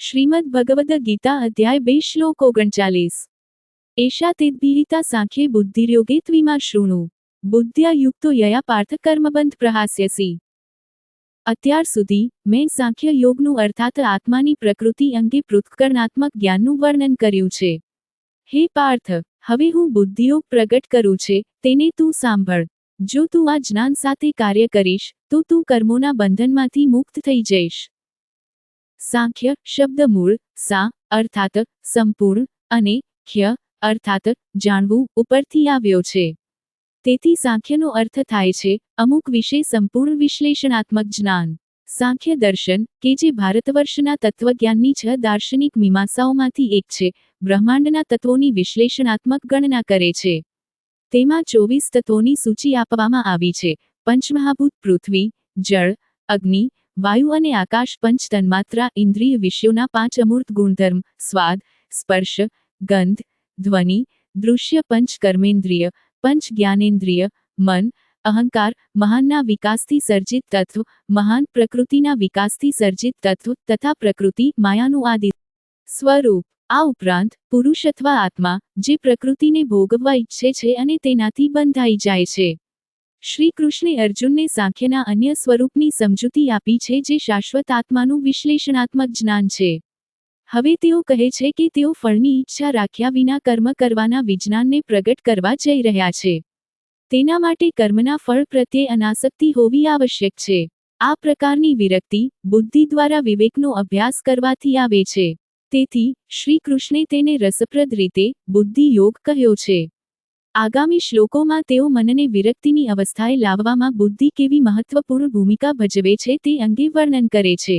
શ્રીમદ ભગવદ ગીતા અધ્યાય બે શ્લોક ઓગણચાલીસ. એશા તેદ્ભિહિતા સાંખ્યે બુદ્ધિર્યોગે ત્વિમા શૃણુ. બુદ્ધ્યા યુક્તો યયા પાર્થ કર્મબંધ પ્રહાસ્યસી. અત્યાર સુધી મેં સાંખ્ય યોગનું અર્થાત આત્માની પ્રકૃતિ અંગે પૃથ્કરણાત્મક જ્ઞાનનું વર્ણન કર્યું છે. હે પાર્થ, હવે હું બુદ્ધિયોગ પ્રગટ કરું છે, તેને તું સાંભળ. જો તું આ જ્ઞાન સાથે કાર્ય કરીશ, તો તું કર્મોના બંધનમાંથી મુક્ત થઈ જઈશ. સાંખ્ય શબ્દ મૂળ, સા, અર્થાત સંપૂર્ણ અને ખ્ય, અર્થાત જાણવું ઉપરથી આવ્યો છે. તેથી સાંખ્યનો અર્થ થાય છે, અમુક વિશે સંપૂર્ણ વિશ્લેષણાત્મક જ્ઞાન. સાંખ્ય દર્શન, કે જે ભારતવર્ષના તત્વજ્ઞાનની છ દાર્શનિક મીમાંસાઓમાંથી એક છે, બ્રહ્માંડના તત્વોની વિશ્લેષણાત્મક ગણના કરે છે. તેમાં ચોવીસ તત્વોની સૂચિ આપવામાં આવી છે. પંચમહાભૂત પૃથ્વી, જળ, અગ્નિ વાયુ અને આકાશ પંચ તન્માત્રા ઇન્દ્રિય વિષયોના પાંચ અમૂર્ત ગુણધર્મ, સ્વાદ, સ્પર્શ, ગંધ, ધ્વનિ, દૃશ્ય પંચ કર્મેન્દ્રિય પંચ જ્ઞાનેન્દ્રિય મન, અહંકાર, મહાનના વિકાસથી સર્જિત તત્વ, મહાન પ્રકૃતિના વિકાસથી સર્જિત તત્વ તથા પ્રકૃતિ, માયાનું આદિ સ્વરૂપ. આ ઉપરાંત, પુરુષ અથવા આત્મા, જે પ્રકૃતિને ભોગવવા ઈચ્છે છે અને તેનાથી બંધાઈ જાય છે. શ્રી કૃષ્ણે અર્જુનને સાંખ્યના અન્ય સ્વરૂપની સમજૂતી આપી છે જે શાશ્વત આત્માનું વિશ્લેષણાત્મક જ્ઞાન છે. હવે તેઓ કહે છે કે તેઓ ફળની ઈચ્છા રાખ્યા વિના કર્મ કરવાના વિજ્ઞાનને પ્રગટ કરવા જઈ રહ્યા છે. તેના માટે કર્મના ફળ પ્રત્યે અનાસક્તિ હોવી આવશ્યક છે. આ પ્રકારની વિરક્તિ, બુદ્ધિ દ્વારા વિવેકનો અભ્યાસ કરવાથી આવે છે. તેથી શ્રી કૃષ્ણે તેને રસપ્રદ રીતે બુદ્ધિ યોગ કહ્યો છે. આગામી શ્લોકોમાં તેઓ મનને વિરક્તિની અવસ્થાએ લાવવામાં બુદ્ધિ કેવી મહત્વપૂર્ણ ભૂમિકા ભજવે છે તે અંગે વર્ણન કરે છે.